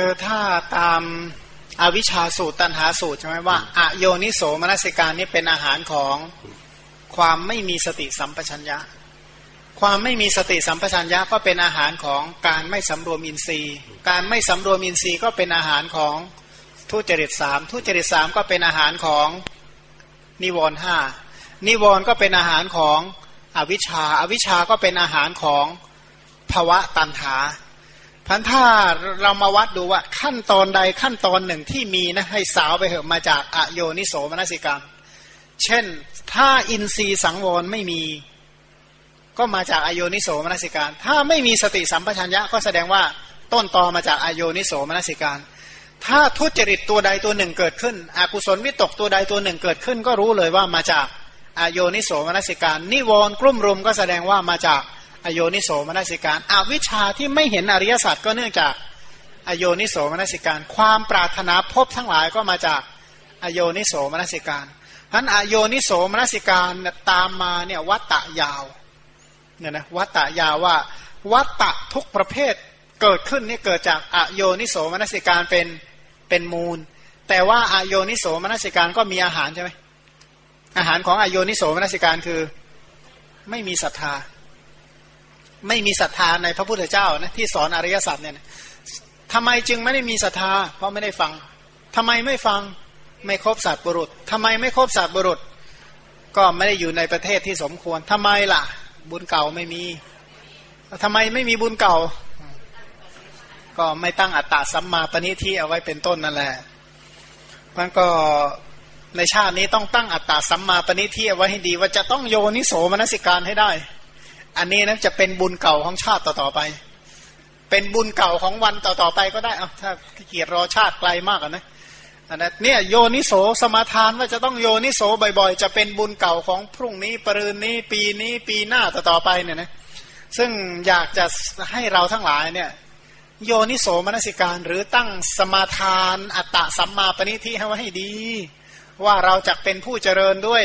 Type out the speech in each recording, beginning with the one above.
คือถ้าตามอวิชชาสูตรตันหาสูตรใช่ไหมว่าอโยนิโสมนสิการนี่เป็นอาหารของความไม่มีสติสัมปชัญญะ ความไม่มีสติสัมปชัญญะก็เป็นอาหารของการไม่สำรวมอินทรีย์ การไม่สำรวมอินทรีย์ก็เป็นอาหารของทุจริตสามทุจริตสามก็เป็นอาหารของนิวรห้านิวรก็เป็นอาหารของอวิชชาอาวิชชาก็เป็นอาหารของภวะตันหา พันถ้าเรามาวัดดูว่าขั้นตอนใดขั้นตอนหนึ่งที่มีนะให้สาวไปเหอะมาจากอโยนิโสมนสิกรรม เช่นถ้าอินทรีย์สังวรไม่มี ก็มาจากอโยนิโสมนสิการ ถ้าไม่มีสติสัมปชัญญะก็แสดงว่าต้นตอมาจากอโยนิโสมนสิการ ถ้าทุจริตตัวใดตัวหนึ่งเกิดขึ้น อกุศลวิตกตัวใดตัวหนึ่งเกิดขึ้น ก็รู้เลยว่ามาจากอโยนิโสมนสิการ นิวรณ์กลุ่มรุมก็แสดงว่ามาจาก อโยนิโสมนสิการอวิชชาที่ไม่เห็นอริยสัจก็เนื่องจากอโยนิโสมนสิการ ความปรารถนาพบทั้งหลายก็มาจากอโยนิโสมนสิการท่านอโยนิโสมนสิการตามมาเนี่ยวัตตะยาวเนี่ยนะวัตตะยาวว่าวัตตะทุกประเภทเกิดขึ้นนี่เกิดจากอโยนิโสมนสิการเป็นเป็นมูล แต่ว่าอโยนิโสมนสิการก็มีอาหารใช่ไหมอาหารของอโยนิโสมนสิการคือไม่มีศรัทธา ไม่มีศรัทธาในพระพุทธเจ้านะที่สอนอริยสัจเนี่ยทำไมจึงไม่ได้มีศรัทธา เพราะไม่ได้ฟังทำไมไม่ฟังไม่ครบศาสตว์บุรุษทำไมไม่ครบศาสตว์บุรุษ ก็ไม่ได้อยู่ในประเทศที่สมควรทำไมล่ะ บุญเก่าไม่มีทำไมไม่มีบุญเก่า ก็ไม่ตั้งอัตตาสัมมาปณิที่เอาไว้เป็นต้นนั่นแหละมันก็ในชาตินี้ต้องตั้งอัตตาสัมมาปณิที่เอาไว้ให้ดี ว่าจะต้องโยนิโสมนสิการให้ได้ อันนี้นะจะเป็นบุญเก่าของชาติต่อๆไป เป็นบุญเก่าของวันต่อๆไปก็ได้เอาถ้าเกียรรอชาติไกลมากนะอันนั้นเนี่ยโยนิโสสมาทานว่าจะต้องโยนิโสบ่อยๆ จะเป็นบุญเก่าของพรุ่งนี้ปรืนนี้ปีนี้ปีหน้าต่อๆไปเนี่ยนะซึ่งอยากจะให้เราทั้งหลายเนี่ยโยนิโสมนสิการ หรือตั้งสมาทานอัตตะสัมมาปณิทิให้ไว้ให้ดี ว่าเราจะเป็นผู้เจริญด้วย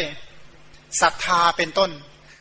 ศรัทธาเป็นต้น